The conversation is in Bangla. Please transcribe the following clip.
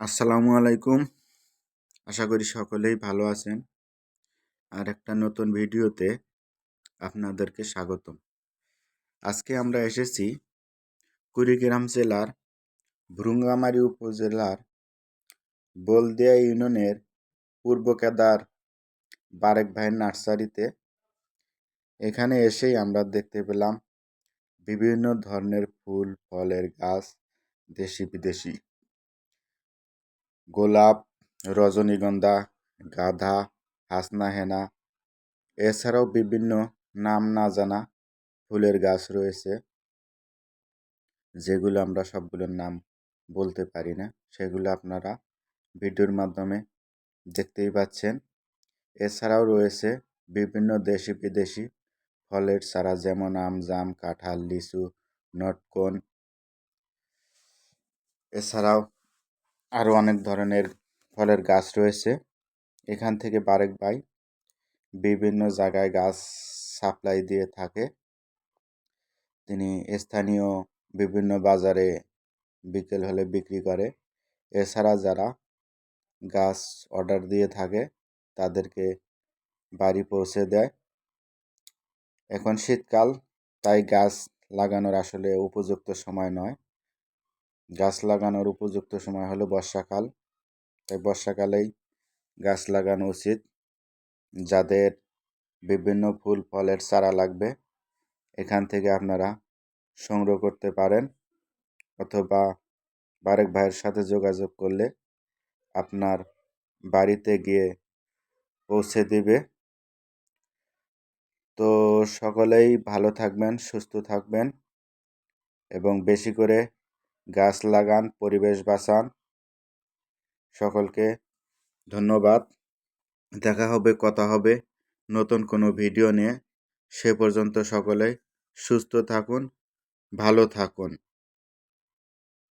আসসালামু আলাইকুম। আশা করি সকলেই ভালো আছেন। আর একটা নতুন ভিডিওতে আপনাদেরকে স্বাগতম। আজকে আমরা এসেছি কুড়িগ্রাম জেলার ভ্রুঙ্গামারি উপজেলার বলদিয়া ইউনিয়নের পূর্ব কেদার বারেক ভাইয়ের নার্সারিতে। এখানে এসেই আমরা দেখতে পেলাম বিভিন্ন ধরনের ফুল, ফলের গাছ দেশি বিদেশি গোলাপ, রজনীগন্ধা, গাধা, হাসনা হেনা, এছাড়াও বিভিন্ন নাম না জানা ফুলের গাছ রয়েছে, যেগুলো আমরা সবগুলোর নাম বলতে পারি না। সেগুলো আপনারা ভিডিওর মাধ্যমে দেখতেই পাচ্ছেন। এছাড়াও রয়েছে বিভিন্ন দেশি বিদেশি ফলের চারা, যেমন আম, জাম, কাঁঠাল, লিচু, নটকন। এছাড়াও আরও অনেক ধরনের ফলের গাছ রয়েছে। এখান থেকে বারেক ভাই বিভিন্ন জায়গায় গাছ সাপ্লাই দিয়ে থাকে। তিনি স্থানীয় বিভিন্ন বাজারে বিকেল হলে বিক্রি করে। এছাড়া যারা গাছ অর্ডার দিয়ে থাকে, তাদেরকে বাড়ি পৌঁছে দেয়। এখন শীতকাল, তাই গাছ লাগানোর আসলে উপযুক্ত সময় নয়। গাছ লাগানোর উপযুক্ত সময় হলো বর্ষাকাল। তাই বর্ষাকালেই গাছ লাগানো উচিত। যাদের বিভিন্ন ফুল, ফলের চারা লাগবে, এখান থেকে আপনারা সংগ্রহ করতে পারেন অথবা বারেক ভাইয়ের সাথে যোগাযোগ করলে আপনার বাড়িতে গিয়ে পৌঁছে দিবে। তো সকলেই ভালো থাকবেন, সুস্থ থাকবেন এবং বেশি করে গাছ লাগান, পরিবেশ বাঁচান। সকলকে ধন্যবাদ। দেখা হবে, কথা হবে। নতুন কোনো ভিডিও নিয়ে। সে পর্যন্ত সকলে সুস্থ থাকুন, ভালো থাকুন।